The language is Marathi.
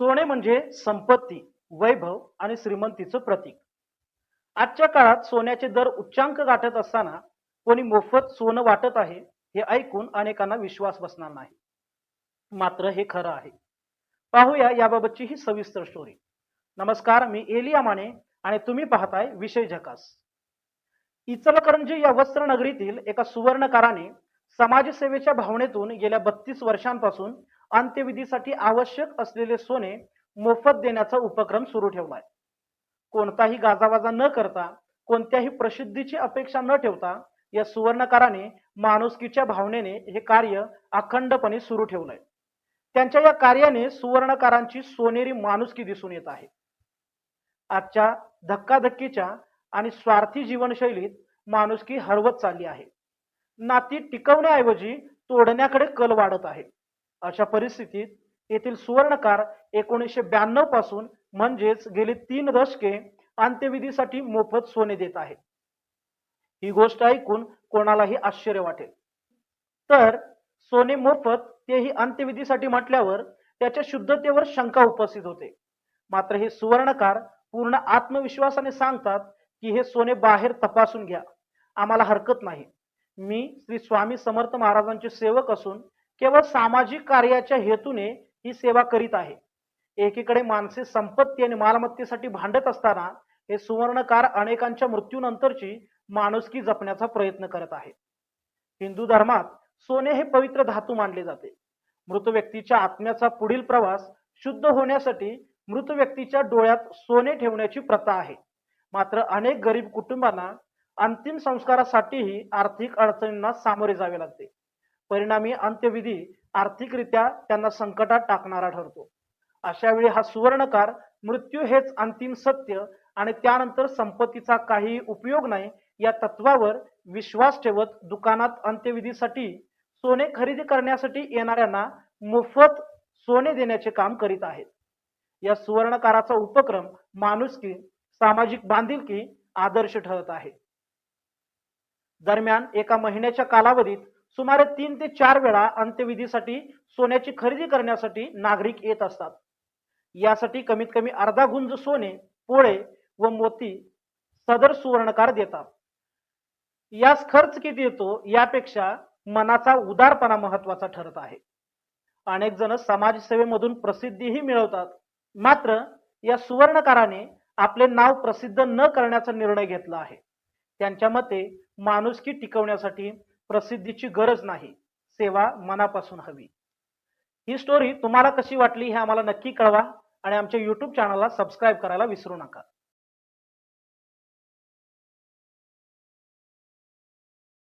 सोने म्हणजे संपत्ती वैभव आणि श्रीमंतीचं प्रतीक. आजच्या काळात सोन्याचे दर उच्चांक गाठत असताना कोणी मोफत सोनं वाटत आहे हे ऐकून अनेकांना विश्वास बसणार नाही. मात्र हे खरं आहे. पाहूया याबाबतची ही सविस्तर स्टोरी नमस्कार मी एलिया माने आणि तुम्ही पाहताय विषय झकास. इचलकरंजी या वस्त्र नगरीतील एका सुवर्णकाराने समाजसेवेच्या भावनेतून गेल्या बत्तीस वर्षांपासून अंत्यविधीसाठी आवश्यक असलेले सोने मोफत देण्याचा उपक्रम सुरू ठेवलाय. कोणताही गाजावाजा न करता कोणत्याही प्रसिद्धीची अपेक्षा न ठेवता या सुवर्णकाराने माणुसकीच्या भावनेने हे कार्य अखंडपणे सुरू ठेवलंय. त्यांच्या या कार्याने सुवर्णकारांची सोनेरी माणुसकी दिसून येत आहे. आजच्या धक्काधक्कीच्या आणि स्वार्थी जीवनशैलीत माणुसकी हरवत चालली आहे. नाती टिकवण्याऐवजी तोडण्याकडे कल वाढत आहे. अशा परिस्थितीत येथील सुवर्णकार एकोणीसशे ब्याण्णवपासून म्हणजेच गेली तीन दशके अंत्यविधीसाठी मोफत सोने देत आहे ही गोष्ट ऐकून कोणालाही आश्चर्य वाटेल. तर सोने मोफत तेही अंत्यविधीसाठी म्हटल्यावर त्याच्या शुद्धतेवर शंका उपस्थित होते. मात्र हे सुवर्णकार पूर्ण आत्मविश्वासाने सांगतात की हे सोने बाहेर तपासून घ्या. आम्हाला हरकत नाही. मी श्री स्वामी समर्थ महाराजांचे सेवक असून केवळ सामाजिक कार्याच्या हेतूने ही सेवा करीत आहे. एकीकडे माणसे संपत्ती आणि मालमत्तेसाठी भांडत असताना हे सुवर्णकार अनेकांच्या मृत्यूनंतरची माणुसकी जपण्याचा प्रयत्न करत आहे हिंदू धर्मात सोने हे पवित्र धातू मानले जाते. मृत व्यक्तीच्या आत्म्याचा पुढील प्रवास शुद्ध होण्यासाठी मृत व्यक्तीच्या डोळ्यात सोने ठेवण्याची प्रथा आहे. मात्र अनेक गरीब कुटुंबांना अंतिम संस्कारासाठीही आर्थिक अडचणींना सामोरे जावे लागते. परिणामी अंत्यविधी आर्थिकरित्या त्यांना संकटात टाकणारा ठरतो. अशा वेळी हा सुवर्णकार मृत्यू हेच अंतिम सत्य आणि त्यानंतर संपत्तीचा काही उपयोग नाही या तत्वावर विश्वास ठेवत दुकानात अंत्यविधीसाठी सोने खरेदी करण्यासाठी येणाऱ्यांना मोफत सोने देण्याचे काम करीत आहेत. या सुवर्णकाराचा उपक्रम माणुसकी सामाजिक बांधिलकी आदर्श ठरत आहे. दरम्यान एका महिन्याच्या कालावधीत सुमारे तीन ते चार वेळा अंत्यविधीसाठी सोन्याची खरेदी करण्यासाठी नागरिक येत असतात. यासाठी कमीत कमी अर्धा गुंज सोने पोळे व मोती सदर सुवर्णकार देतात. यास खर्च किती येतो यापेक्षा मनाचा उदारपणा महत्त्वाचा ठरत आहे. अनेक जण समाजसेवेमधून प्रसिद्धीही मिळवतात. मात्र या सुवर्णकाराने आपले नाव प्रसिद्ध न करण्याचा निर्णय घेतला आहे. त्यांच्या मते माणुसकी टिकवण्यासाठी प्रसिद्धीची गरज नाही. सेवा मनापासून हवी. ही स्टोरी तुम्हाला कशी वाटली हे आम्हाला नक्की कळवा आणि आमच्या यूट्यूब चॅनलला सबस्क्राईब करायला विसरू नका.